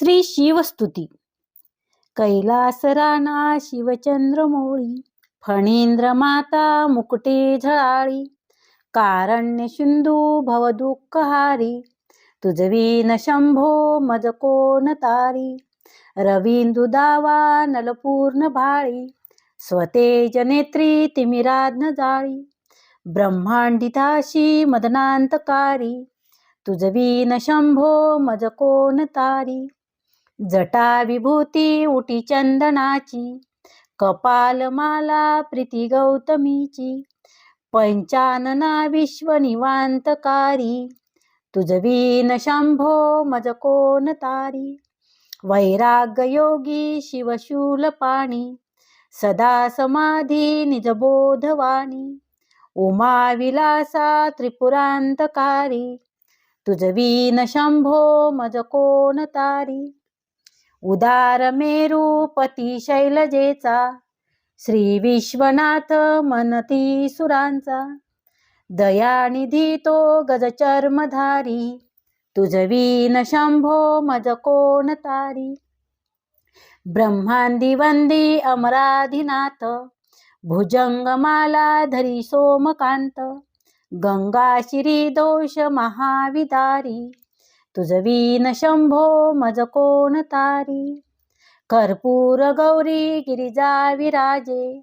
श्री शिवस्तुती. कैलासराना शिवचंद्र मोळी फणींद्र माता मुकुटे झळाळी कारण्य सिंधू भवदुःखहारी तुझवीन शंभो मज कोण तारी रवींदु दावा नलपूर्ण भाळी स्वतेज नेत्री तिमिराज्ञ जाळी ब्रह्मांडिताशी मदनांतकारी तुझवीन शंभो मज कोण तारी जटा विभूती उटी चंदनाची कपालमाला प्रीती गौतमीची पंचानना विश्व निवांतकारी तुझवीन शंभो मज कोण तारी वैराग्य योगी शिवशूल पाणी सदा समाधी निजबोधवाणी उमा विलासा त्रिपुरांतकारी तुझवीन शंभो मज कोण तारी उदार मेरू पती शैलजेचा श्री विश्वनाथ मनती सुरांचा. दयानिधी तो गजचर्मधारी तुझवीन शंभो मज कोण तारी. ब्रह्मांदी वंदी अमराधिनाथ भुजंगमाला धरी सोमकांत गंगाशिरी दोष महाविदारी. तुझवीन शंभो मज कोण तारी? कर्पूर गौरी गिरिजा विराजे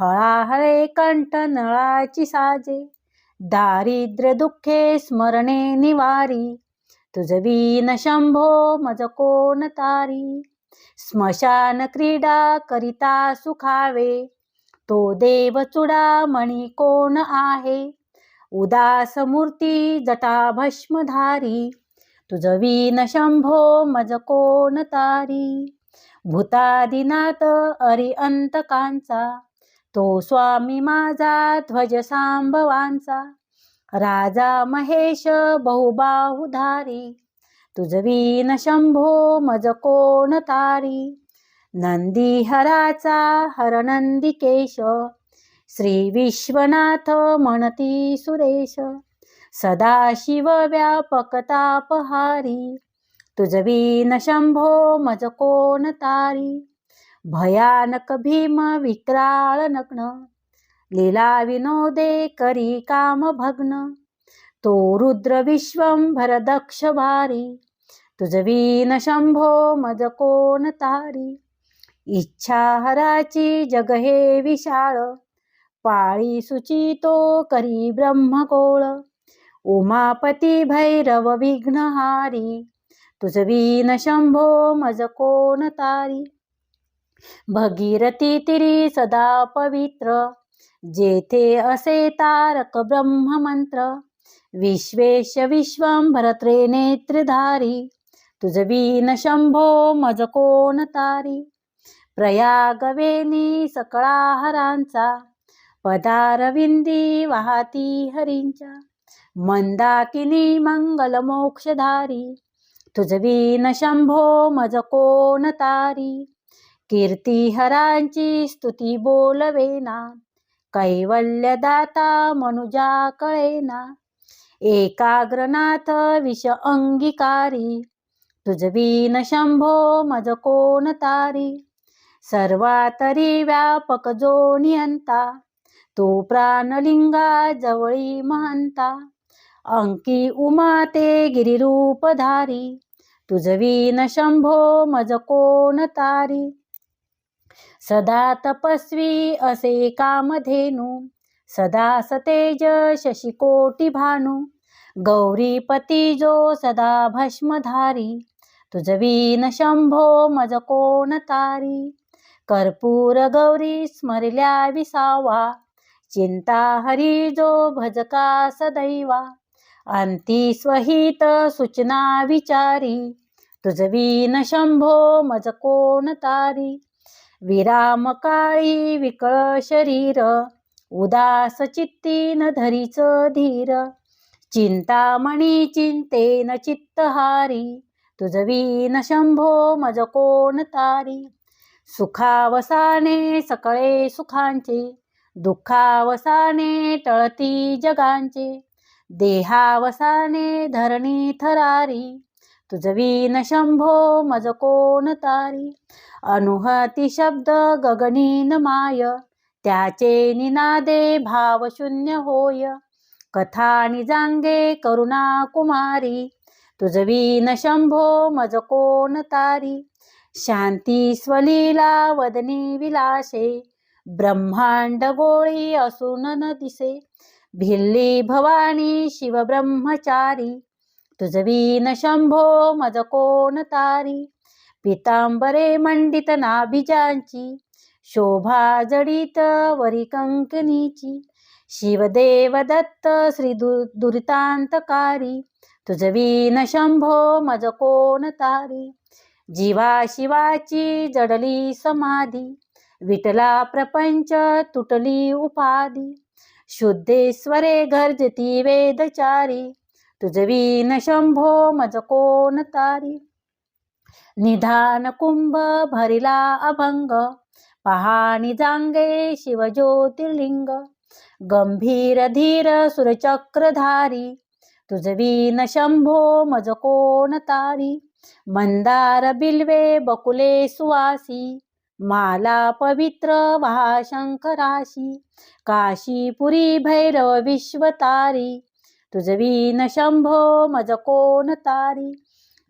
हळाहळे कंठ नळाची साजे दारिद्र्य दुःखे स्मरणे निवारी तुझवीन शंभो मज कोण तारी? स्मशान क्रीडा करिता सुखावे तो देव चुडामणी कोण आहे? उदास मूर्ती जटा भस्मधारी तुझवीन शंभो मज कोण तारी? भूतादिनाथ अरिअंतकांचा तो स्वामी माझा ध्वज सांभवांचा. राजा महेश बहुबाहुधारी तुझवीन शंभो मज कोण तारी? नंदी हराचा हरनंदिकेश श्री विश्वनाथ म्हणती सुरेश. सदाशिव व्यापकतापहारी तुझवीन शंभो मज कोण तारी? भयानक भीम विक्राळ नग्न. लीला विनोदे करी काम भग्न. तो रुद्र विश्वंभर दक्ष भारी. तुझवीन शंभो मज कोण तारी? इच्छा हराची जग हे विशाळ. पाळी सुचितो करी ब्रह्मकोळ उमापती भैरव विघ्नहारी तुझवीन शंभो मज कोण तारी? भगीरथी तिरी सदा पवित्र जेथे असे तारक ब्रह्ममंत्र विश्वेश विश्वंभर त्रिनेत्रधारी तुझवीन शंभो मज कोण तारी? प्रयागवेनी सकळा हरांचा पदारविंदी वाहती हरींच्या मंदाकिनी मंगल मोक्षधारी तुझवीन शंभो मज कोण तारी? कीर्ती हरांची स्तुती बोलवेना कैवल्यदाता मनुजा कळेना. एकाग्रनाथ विष अंगीकारी तुझवीन शंभो मज कोण तारी? सर्वातरी व्यापक जो नियंता तो प्राणलिंगा जवळी महंता. अंकी उमा ते गिरिरूपधारी तुझवीन शंभो मज कोण तारी. सदा तपस्वी असे कामधेनु. सदा सतेज शशिकोटी भानु. गौरीपती जो सदा भस्मधारी. तुझवीन शंभो मज कोण तारी. कर्पूर गौरी स्मरल्या विसावा. चिंता हरी जो भजका सदैवा अंती स्वहित सूचना विचारी तुझवीन शंभो मज कोण तारी विराम काळी विकळ शरीर उदास चित्तीन धरीच धीर चिंतामणी चिंतेन चित्तहारी तुझवीन शंभो मज कोण तारी सुखावसाने सकळे सुखांचे दुःखावसाने टळती जगांचे देहावसाने धरणी थरारी. तुझवीन शंभो मज कोण तारी. अनुहती शब्द गगनीन माय. त्याचे निनादे भाव शून्य होय. कथा जांगे करुणा कुमारी. तुझवीन शंभो मज कोण तारी. शांती स्वलीला वदनी विलासे. ब्रह्मांड गोळी असून न दिसे. भिल्ली भवानी शिव ब्रह्मचारी तुझवीन शंभो मज कोण तारी? पितांबरे मंडित नाभिजांची शोभा जडित वरी कंकणीची शिवदेव दत्त श्री दु दुरितांतकारी तुझवीन शंभो मज कोण तारी? जीवा शिवाची जडली समाधी विटला प्रपंच तुटली उपाधी शुद्धेश्वरे गर्जती वेदचारी. तुझवीन शंभो मज कोण तारी? निधान कुंभ भरिला अभंग. पहाणी जांगे शिव ज्योतिर्लिंग. गंभीर धीर सुरचक्रधारी. तुझवीन शंभो मज कोण तारी? मंदार बिल्वे बकुले सुवासी. माला पवित्र महाशंकराशी काशीपुरी भैरव विश्वतारी तुझवीन शंभो मज कोण तारी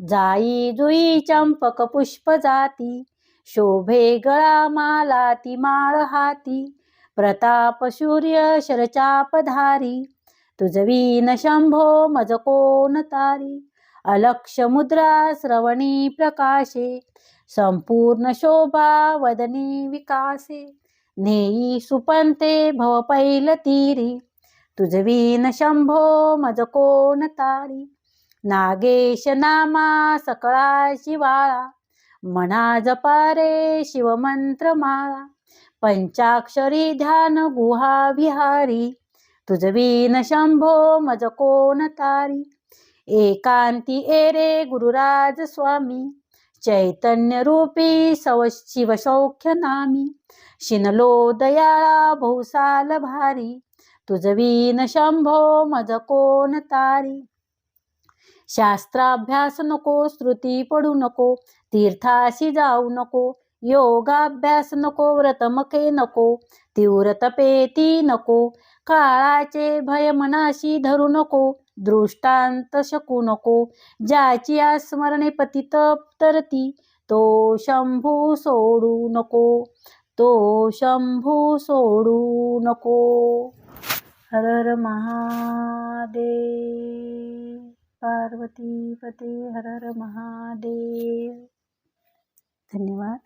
जाई जुई चंपक पुष्प जाती शोभे गळा माला ती माळ हाती प्रताप सूर्य शरचापधारी तुझवीन शंभो मज कोण तारी अलक्ष मुद्रा श्रवणी प्रकाशे संपूर्ण शोभा वदनी विकासे. नेई सुपंते भव पैल तीरी. तुझवीन शंभो मज कोण तारी. नागेश नामा सकळा शिवाळा. मना जपारे शिवमंत्र माळा. पंचाक्षरी ध्यान गुहा विहारी. तुझवीन शंभो मज कोण तारी. एकांती एरे गुरुराज स्वामी. चैतन्य रूपी सव शिवसौख्य नामी। शिनलो दयाळा भौसाल भारी। तुझवीन शंभो मज कोण तारी। शास्त्राभ्यास नको श्रुती पडू नको तीर्थाशी जाऊ नको योगाभ्यास नको व्रतमके नको तीव्र तपेती नको काळाचे भय मनाशी धरू नको दृष्टांत शकू नको. ज्याची स्मरणे पतित तरती तो शंभू सोडू नको. तो शंभू सोडू नको. हर हर महादेव. पार्वती पते हर हर महादेव. धन्यवाद.